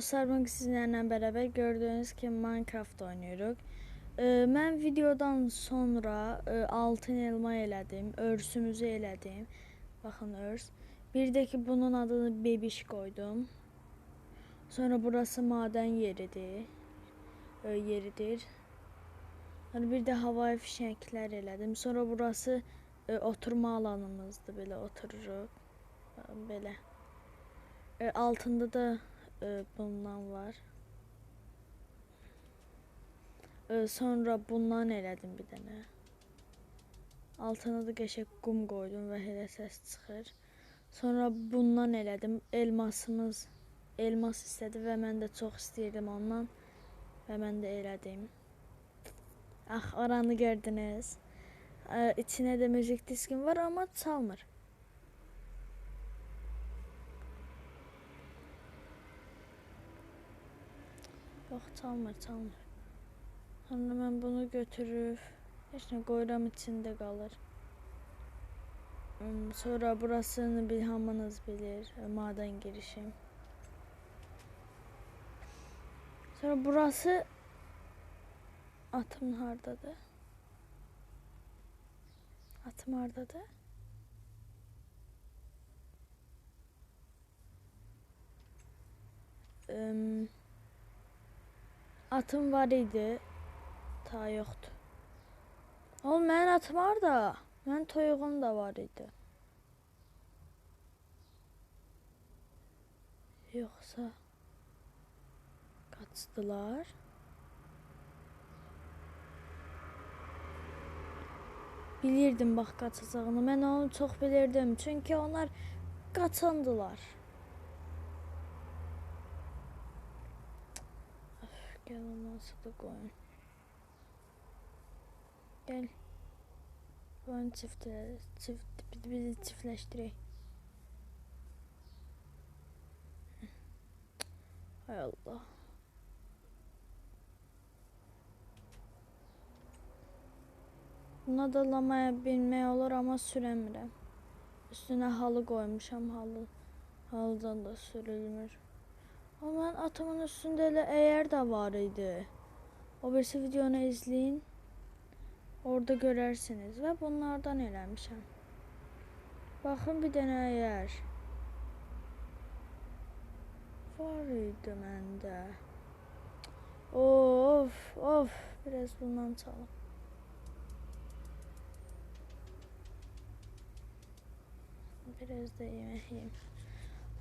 Dostlar sizlerle beraber gördüğünüz gibi Minecraft oynuyoruz. Ee, mən videodan sonra e, altın elma elədim, örsümüzü elədim. Baxın örs. Bir də ki bunun adını bebiş koydum. Sonra burası maden yeridir. E, yeridir. Hani bir də havai fişənglər elədim. Sonra burası e, oturma alanımızdır. Belə otururuq. E, Belə. E, altında da e, bundan var. E, sonra bundan elədim bir dənə. Altına da qəşəng qum qoydum və elə səs çıxır. Sonra bundan elədim. Elmasımız elmas istədi və mən də çox istəyirdim ondan və mən də elədim. Ah, oranı gördünüz. E, içinə də müzik diskim var amma çalmır. Yox, çalmır, çalmır. Sonra mən bunu götürüb heç nə qoyuram içində qalır. Hmm, Sonra burasını bir hamınız bilir, maden girişi. Sonra burası atım hardadır? Atım hardadır? Em, Atım var idi. Ta yoxdur. Oğlum mənim atım harda? Mənim toyuğum da var idi. Yoxsa qaçdılar? Bilirdim bax qaçacağını. Mən onu çox bilirdim. Çünki onlar qaçandılar. Gel olmazsa da koyun. Gel. Koyun çiftle, çift, bizi çiftleştireyim. Hay Allah. Buna da lamaya binmək olur amma sürəmirəm. Üstünə halı qoymuşam, halı. Halıdan da sürülmür. Ben atımın üstünde elə eğer de var idi. O birisi videonu izleyin. Orada görərsiniz və bunlardan eləmişəm. Baxın bir dənə eğer. Var idi məndə. Of, of. Biraz bundan çalım. Biraz da yemək.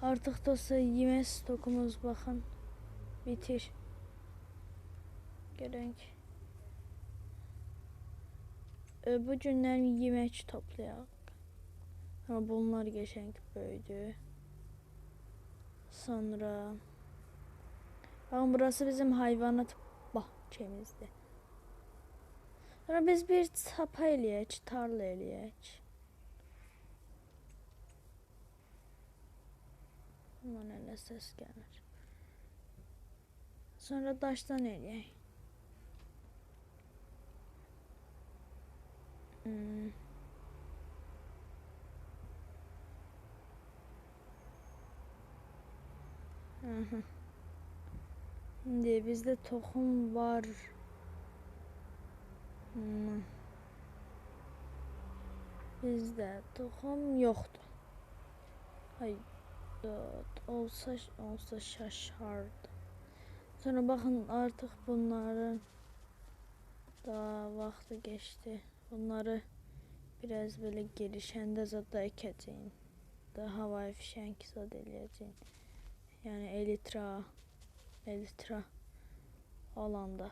Artıq dostlar yemək stokumuz baxın bitir. Görək. E, bu günlər yemək toplayaq. Amma bunlar qəşəng böyüdü. Sonra Baxın burası bizim hayvanat bahçemizdir. Sonra biz bir çapa eləyək, tarla eləyək. Aman elə səs gəlir. Sonra daşdan eləyək. Hmm. Aha. İndi bizdə toxum var. Hmm. Bizdə toxum yoxdur. Hay dört olsa olsa şaşardı. Sonra bakın artık bunların daha vakti geçti. Bunları biraz böyle gelişende zada ekeceğim. Daha havai fişenk zad eləyəcəyim. Yani elitra elitra alanda.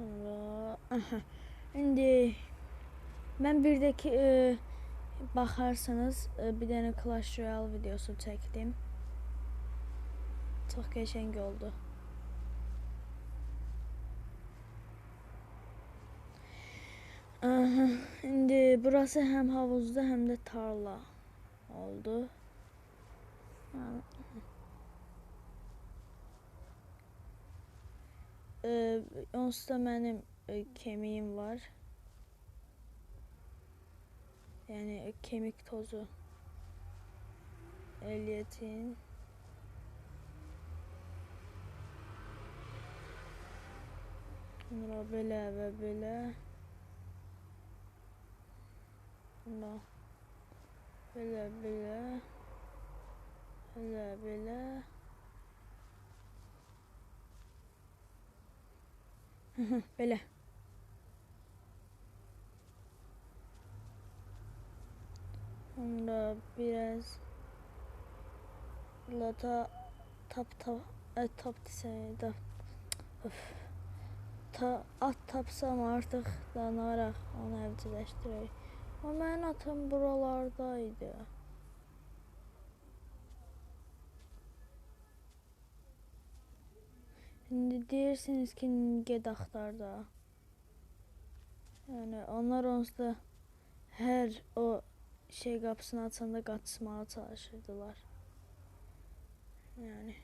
Sonra aha. İndi mən birdəki e, baxarsanız e, bir dənə Clash Royale videosu çəkdim. Çox qəşəng oldu. Aha, indi burası həm havuzda, həm də tarla oldu. E, onsuz da mənim e, kemiyim var. Yəni kemik tozu eliyyətin Sonra belə və belə Sonra belə belə Belə belə, belə. Böyle. Onda biraz lata tap tap e, tap deseydi. Öf. Ta at tapsam artık danarak onu evcilleştireyim. Ama ben atım buralardaydı. İndi deyirsiniz ki, get axtar da. Yəni onlar onsuz da hər o şey qapısını açanda qaçmağa çalışırdılar. Yəni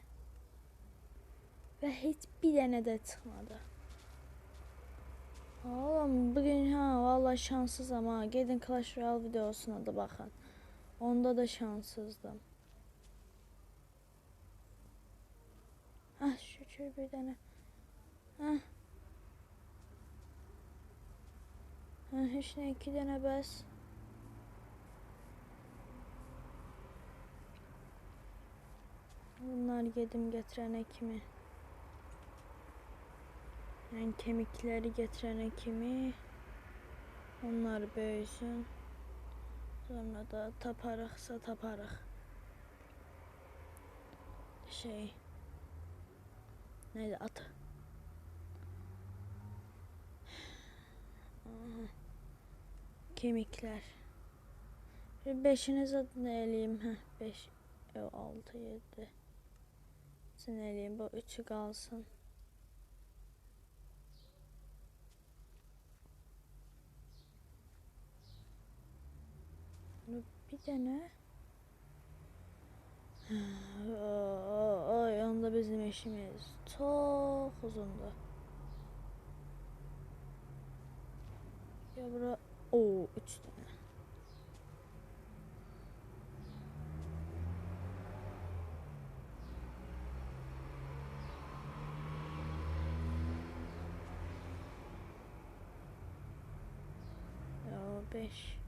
və heç bir dənə də çıxmadı. Oğlum, bu gün ha, vallahi şanssızam ha. Gedin Clash Royale videosuna da baxın. Onda da şanssızdım. Ah, şükür bir tane. Ha, hiç ne iki tane bes. Bunlar yedim getirene kimi? Yani kemikleri getirene kimi? Onlar büyüsün. Sonra da taparıksa taparık. Şey. Neydi at? Kemikler. Bir beşini zaten eleyim. Heh, beş, e, altı, yedi. Sen eleyim. Bu üçü kalsın. Bir tane. Ay onda bizim işimiz çok uzundu. Ya bura o üç tane. Ya beş.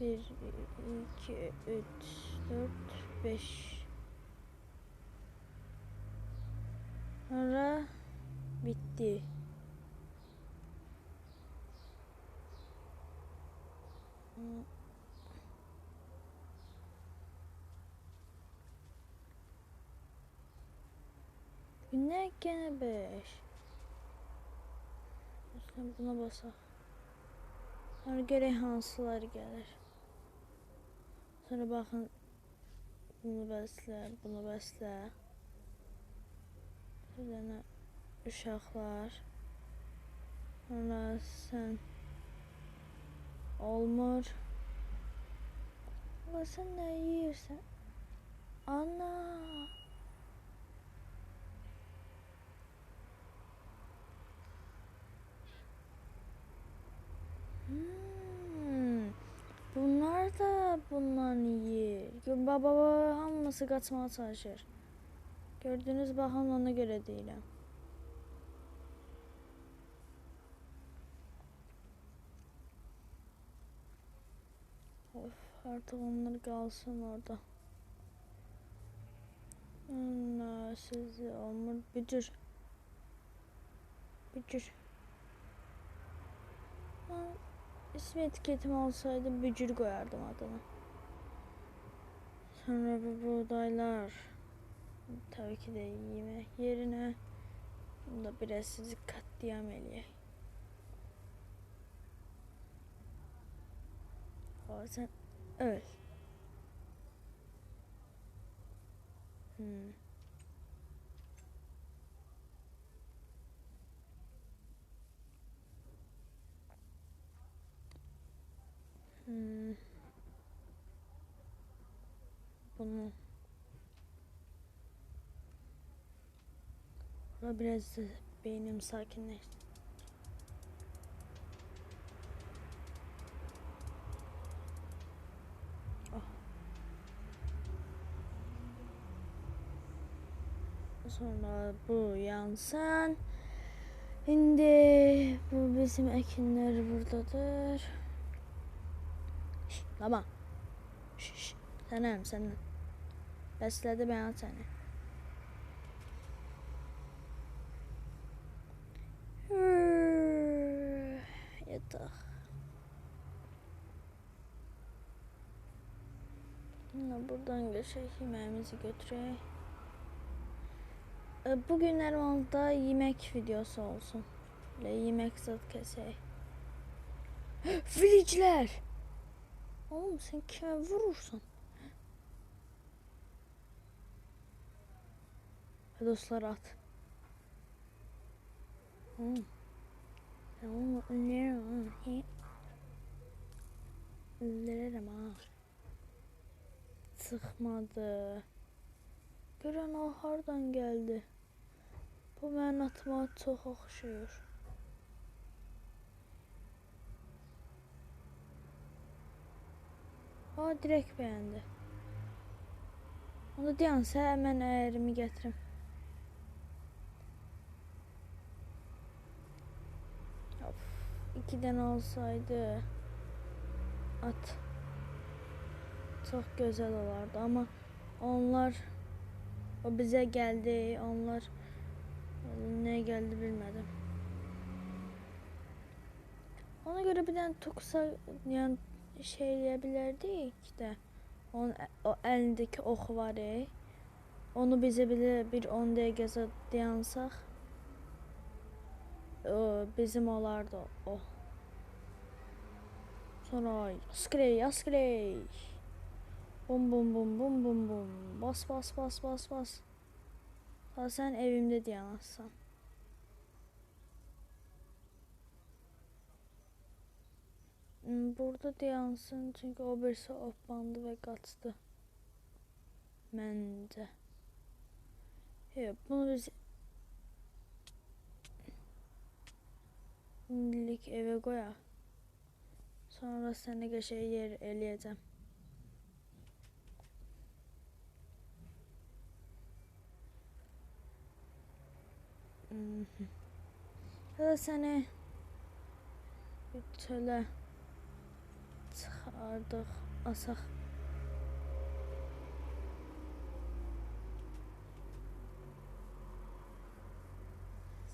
Bir, iki, üç, dört, beş. Sonra bitti. Ne gene beş. Sen buna basak. Sonra gerek hansılar gelir. Sonra bakın bunu bəslə, bunu bəslə. Bir dənə uşaqlar. Sonra sən olmur. Ulan sen ne yiyirsən? Ana. Hmm. Bunlar da bundan. Gö- Baba baba hamısı kaçmaya çalışır. Gördüğünüz baxın ona görə deyirəm. Of artık onlar kalsın orada. Allah sizi olmur bücür. Bücür. Ben ismi etiketim olsaydı bücür koyardım adını. Sonra bu buğdaylar. Tabii ki de yemek yerine bunda biraz sizi katliam eləyək. Aa, sen öl. Hmm. Hmm. Bunu Ama biraz beynim sakinleşti. Ah. Sonra bu yansın. Şimdi bu bizim ekinler buradadır. Şş, lama. Şş, senem senem. Besledi ben seni. Yatak. Yine buradan geçerek yemeğimizi götüreyim. E, Bugünler onda yemek videosu olsun. Böyle yemek zat kesey. Village'ler. Oğlum sen kime vurursun? Ha, Dostlar at. Hmm. Tamam, ölerim ha. Ölerim ha. Sıkmadı. O hardan geldi. Bu mənim atıma çox oxşuyur. O direkt beğendi. Onu deyansa hemen əyrimi gətirim. 2'den olsaydı at çok güzel olardı ama onlar o bize geldi onlar ne geldi bilmedim. Ona göre bir tane tokusa yani şey şeyleyebilirdik de. Onun, o elindeki oxu var e. Onu bizə belə bir 10 dəqiqə dayansaq, bizim olardı o. Oh. Sonra askrey askrey. Bum bum bum bum bum bum. Bas bas bas bas bas. Ha sen evimde dayanarsan. Hmm, Burada dayansın çünkü o birisi oplandı ve kaçtı. Bence. Yok bunu biz şimdilik eve koyar. Sonra seni geçe yer eləyəcəm. Ya da bir çölə çıxardıq, asaq.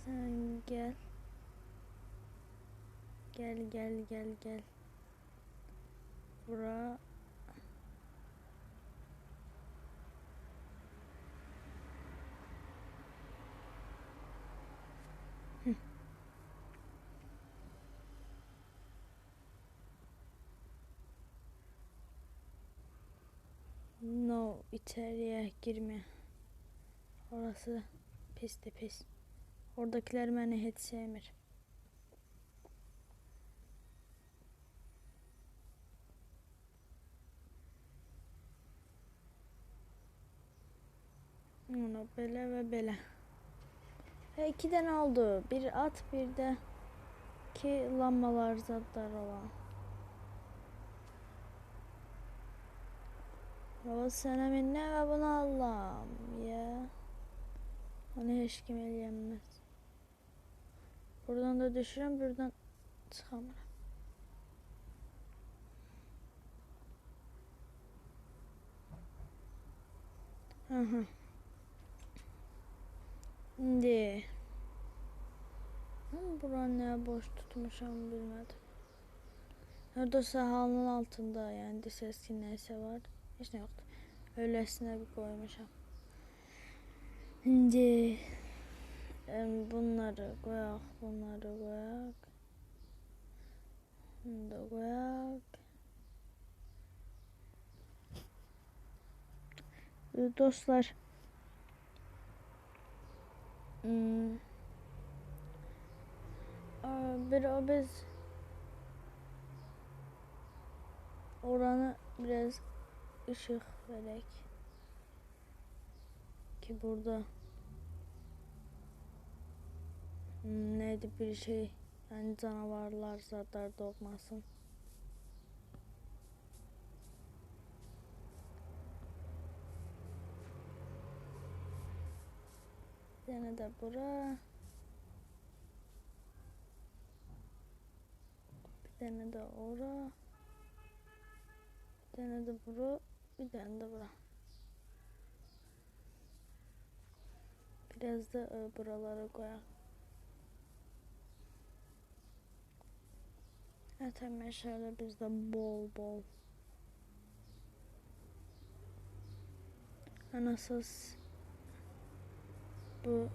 Sen gel. Gel gel gel gel. Bura. No içeriye girme. Orası pisti pis. Oradakiler beni hiç sevmir. Onu böyle ve böyle. Ve iki tane oldu. Bir at bir de ki lambalar zatlar olan. Baba sana minne ve bunu Allah'ım ya. Onu hiç kim eləyəməz. Buradan da düşürəm, buradan çıxamıram. Hı hı. İndi. Ama buranı ne boş tutmuşam bilmedim. Orada sahanın altında yani ses neyse var. Hiç ne yoktu. Öylesine bir koymuşam. Şimdi bunları koyak, bunları koyak. Bunu da koyak. Dostlar. Aa, Bir o biz oranı biraz ışık verek ki burada neydi bir şey yani canavarlar zatlar doğmasın. Tane de bura. Bir tane de ora. Bir tane de bura. Bir tane de bura. Biraz da e, buralara koyalım. Evet hemen bizde bol bol. Anasız bu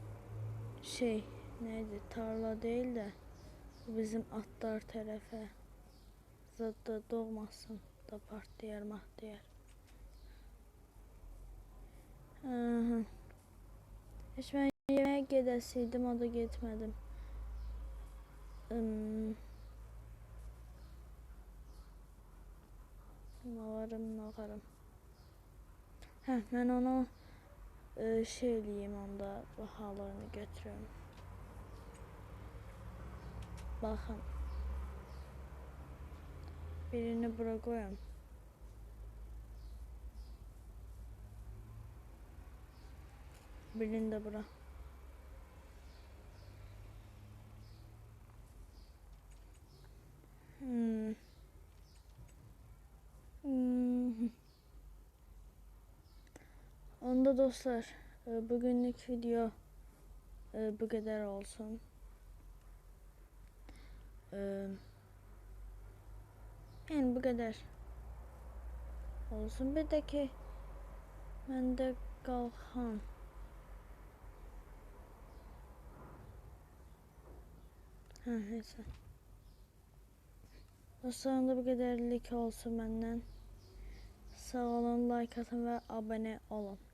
şey neydi tarla değil de bizim atlar tarafı zaten doğmasın da partiyar mahtiyar. Aha. Hiç ben yemeğe gedesiydim o da gitmedim. Hmm. Navarım navarım. Heh, ben onu e, şey eləyim onda bahalarını götürüm. Baxın. Birini bura qoyum. Birini də bura. Hmm. Hmm. Onda dostlar e, bugünlük video e, bu kadar olsun. E, Yani bu kadar olsun. Bir de ki ben de kalkan. Ha neyse. Dostlarım da bu kadarlık olsun benden. Sağ olun, like atın ve abone olun.